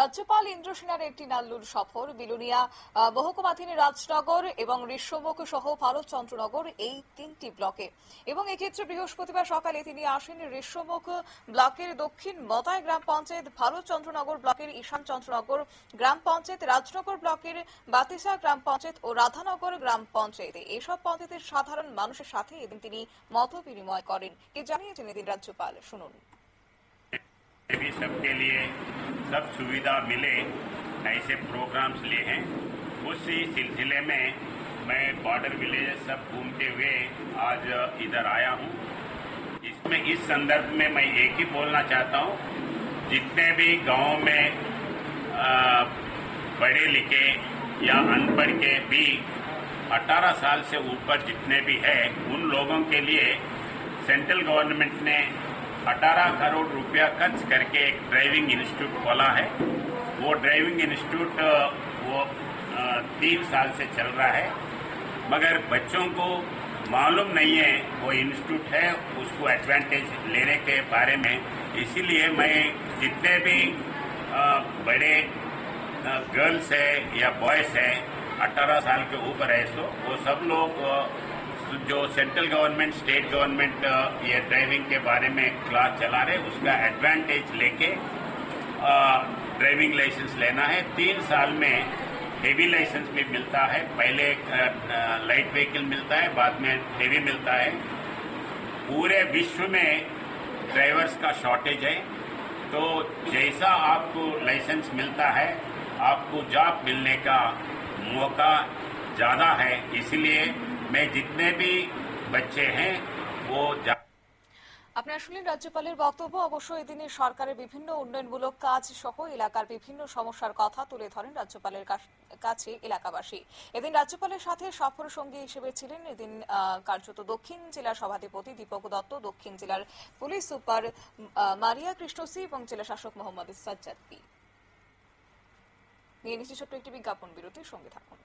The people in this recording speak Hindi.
রাজ্যপাল ইন্দ্র সেনার একটি নাল্লুর সফর, বিলুনিয়া মহকুমাধীন রাজনগর এবং ঋষ্যমুখ সহ ভারতচন্দ্রনগর এই তিনটি ব্লকে। এবং এক্ষেত্রে বৃহস্পতিবার সকালে তিনি আসেন ঋষ্যমুখ ব্লকের দক্ষিণ মতায় গ্রাম পঞ্চায়েত, ভারতচন্দ্রনগর ব্লকের ঈশান চন্দ্রনগর গ্রাম পঞ্চায়েত, রাজনগর ব্লকের বাতিসা গ্রাম পঞ্চায়েত ও রাধানগর গ্রাম পঞ্চায়েতে। এসব পঞ্চায়েতের সাধারণ মানুষের সাথে এদিন তিনি মত বিনিময় করেন। কি জানিয়েছেন এদিন রাজ্যপাল? শুনুন। भी सबके लिए सब सुविधा मिले, ऐसे प्रोग्राम्स लिए हैं। उसी सिलसिले में मैं बॉर्डर विलेज सब घूमते हुए आज इधर आया हूँ। इसमें इस संदर्भ में मैं एक ही बोलना चाहता हूँ, जितने भी गाँव में पढ़े लिखे या अनपढ़ के भी 18 साल से ऊपर जितने भी है, उन लोगों के लिए सेंट्रल गवर्नमेंट ने 18 करोड़ रुपया खर्च करके एक ड्राइविंग इंस्टीट्यूट खोला है। वो ड्राइविंग इंस्टीट्यूट वो तीन साल से चल रहा है। मगर बच्चों को मालूम नहीं है वो इंस्टीट्यूट है, उसको एडवांटेज लेने के बारे में। इसीलिए मैं जितने भी बड़े गर्ल्स है या बॉयज़ है 18 साल के ऊपर है, सो, वो सब लोग जो सेंट्रल गवर्नमेंट स्टेट गवर्नमेंट ये ड्राइविंग के बारे में क्लास चला रहे उसका एडवांटेज लेके ड्राइविंग लाइसेंस लेना है। तीन साल में हेवी लाइसेंस भी मिलता है। पहले लाइट व्हीकल मिलता है, बाद में हेवी मिलता है। पूरे विश्व में ड्राइवर्स का शॉर्टेज है। तो जैसा आपको लाइसेंस मिलता है, आपको जॉब मिलने का मौका ज़्यादा है। इसलिए मैं जितने भी बच्चे हैं वो जा আপনারা শুনলেন রাজ্যপালের বক্তব্য অবশ্য এদিনে সরকারের বিভিন্ন উন্নয়নমূলক কাজ সহ এলাকার বিভিন্ন সমস্যার কথা তুলে ধরেন রাজ্যপালের কাছ- কাছে এলাকাবাসী এদিন রাজ্যপালের সাথে সফর সঙ্গী হিসেবে ছিলেন এদিন আহ, কার্যত দক্ষিণ জেলার সভাধিপতি দীপক দত্ত দক্ষিণ জেলার পুলিশ সুপার আহ, মারিয়া কৃষ্ণসি এবং জেলা শাসক মোহাম্মদ সাজ্জাদ পি নিয়ে নিচ্ছি ছোট্ট একটি বিজ্ঞাপন বিরতির সঙ্গে থাকুন